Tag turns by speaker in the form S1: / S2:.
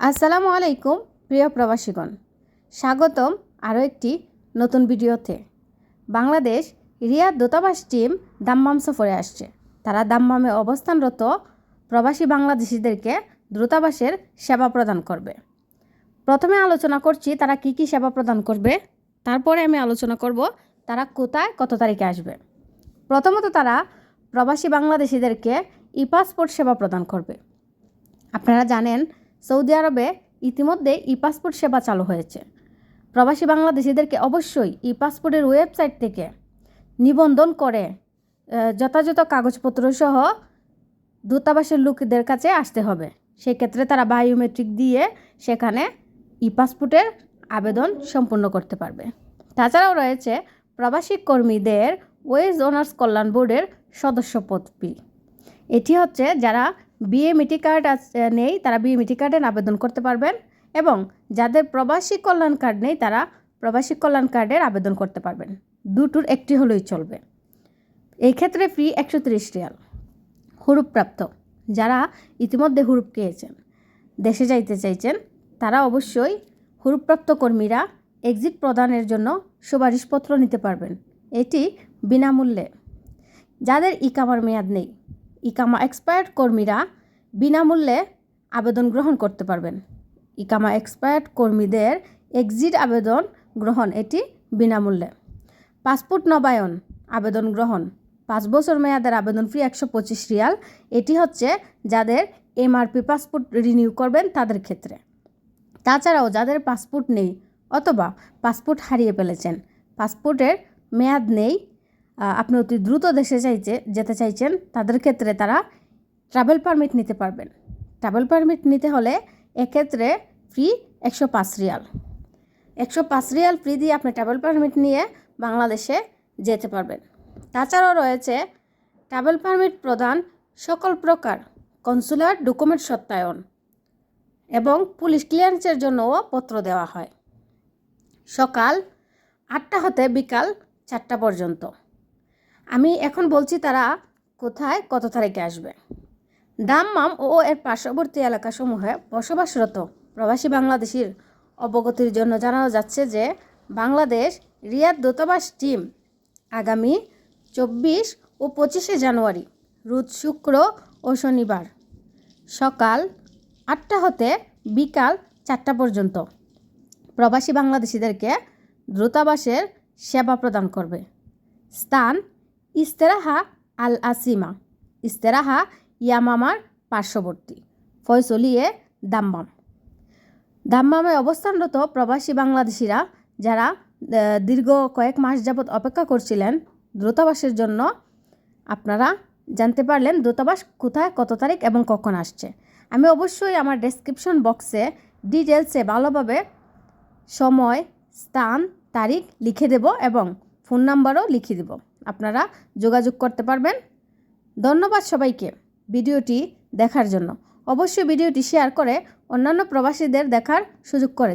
S1: আসসালামু আলাইকুম, প্রিয় প্রবাসীগণ। স্বাগতম আরও একটি নতুন ভিডিওতে। বাংলাদেশ রিয়াদ দূতাবাস টিম দাম্মাম সফরে আসছে। তারা দাম্মামে অবস্থানরত প্রবাসী বাংলাদেশিদেরকে দূতাবাসের সেবা প্রদান করবে। প্রথমে আলোচনা করছি তারা কি কি সেবা প্রদান করবে, তারপরে আমি আলোচনা করব তারা কোথায়, কত তারিখে আসবে। প্রথমত তারা প্রবাসী বাংলাদেশিদেরকে ই পাসপোর্ট সেবা প্রদান করবে। আপনারা জানেন সৌদি আরবে ইতিমধ্যে ই পাসপোর্ট সেবা চালু হয়েছে। প্রবাসী বাংলাদেশিদেরকে অবশ্যই ই পাসপোর্টের ওয়েবসাইট থেকে নিবন্ধন করে যথাযথ কাগজপত্র সহ দূতাবাসের লোকদের কাছে আসতে হবে। সেক্ষেত্রে তারা বায়োমেট্রিক দিয়ে সেখানে ই পাসপোর্টের আবেদন সম্পূর্ণ করতে পারবে। তাছাড়াও রয়েছে প্রবাসী কর্মীদের ওয়েজ অনার্স কল্যাণ বোর্ডের সদস্যপদ ফি এটি হচ্ছে যারা বিএমইটি কার্ড নেই, তারা বিএমইটি কার্ডের আবেদন করতে পারবেন এবং যাদের প্রবাসী কল্যাণ কার্ড নেই, তারা প্রবাসী কল্যাণ কার্ডের আবেদন করতে পারবেন। দুটোর একটি হলেই চলবে। এই ক্ষেত্রে ফি একশো তিরিশ রিয়াল, হুরুপপ্রাপ্ত। যারা ইতিমধ্যে হুরুপ পেয়েছেন দেশে যাইতে চাইছেন, তারা অবশ্যই হুরুপপ্রাপ্ত কর্মীরা এক্সিট প্রদানের জন্য সুপারিশপত্র নিতে পারবেন। এটি বিনামূল্যে। যাদের ইকামার মেয়াদ নেই ইকামা এক্সপায়ার্ড কর্মীরা বিনামূল্যে আবেদন গ্রহণ করতে পারবেন। ইকামা এক্সপায়ার্ড কর্মীদের এক্সিট আবেদন গ্রহণ, এটি বিনামূল্যে। পাসপোর্ট নবায়ন, আবেদন গ্রহণ। পাঁচ বছর মেয়াদের আবেদন ফি একশো পঁচিশ রিয়াল। এটি হচ্ছে যাদের এমআরপি পাসপোর্ট রিনিউ করবেন তাদের ক্ষেত্রে। তাছাড়াও যাদের পাসপোর্ট নেই অথবা পাসপোর্ট হারিয়ে ফেলেছেন, পাসপোর্টের মেয়াদ নেই আপনি অতি দ্রুত দেশে চাইছে যেতে চাইছেন, তাদের ক্ষেত্রে তারা ট্রাভেল পারমিট নিতে পারবেন। ট্রাভেল পারমিট নিতে হলে এক্ষেত্রে ফ্রি একশো পাঁচ রিয়াল। একশো পাঁচ রিয়াল ফ্রি দিয়ে আপনি ট্রাভেল পারমিট নিয়ে বাংলাদেশে যেতে পারবেন। তাছাড়াও রয়েছে ট্রাভেল পারমিট প্রদান সকল প্রকার কনসুলার ডকুমেন্ট সত্যায়ন এবং পুলিশ ক্লিয়ারেন্সের জন্যও পত্র দেওয়া হয়। সকাল আটটা হতে বিকাল চারটা পর্যন্ত। আমি এখন বলছি তারা কোথায়, কত তারিখে আসবে। দাম্মাম ও এর পার্শ্ববর্তী এলাকাসমূহে বসবাসরত প্রবাসী বাংলাদেশির অবগতির জন্য জানানো যাচ্ছে যে বাংলাদেশ রিয়াদ দূতাবাস টিম আগামী চব্বিশ ও পঁচিশে জানুয়ারি, রোজ শুক্র ও শনিবার সকাল আটটা হতে বিকাল চারটা পর্যন্ত প্রবাসী বাংলাদেশিদেরকে দূতাবাসের সেবা প্রদান করবে। স্থান ইস্তেরাহা আল আসিমা ইস্তেরাহা ইয়ামামার পার্শ্ববর্তী। ফয়সলিয়ে দাম্মাম। দাম্মামে অবস্থানরত প্রবাসী বাংলাদেশিরা যারা দীর্ঘ কয়েক মাস যাবৎ অপেক্ষা করছিলেন দূতাবাসের জন্য, আপনারা জানতে পারলেন দূতাবাস কোথায়, কত তারিখ এবং কখন আসছে। আমি অবশ্যই আমার ডেসক্রিপশন বক্সে ডিটেলসে ভালোভাবে সময়, স্থান, তারিখ লিখে দেব এবং ফোন নাম্বারও লিখে দেব। আপনারা যোগাযোগ করতে পারবেন। ধন্যবাদ সবাইকে। ভিডিওটি দেখার জন্য। অবশ্যই ভিডিওটি শেয়ার করে অন্যান্য প্রবাসীদের দেখার সুযোগ করে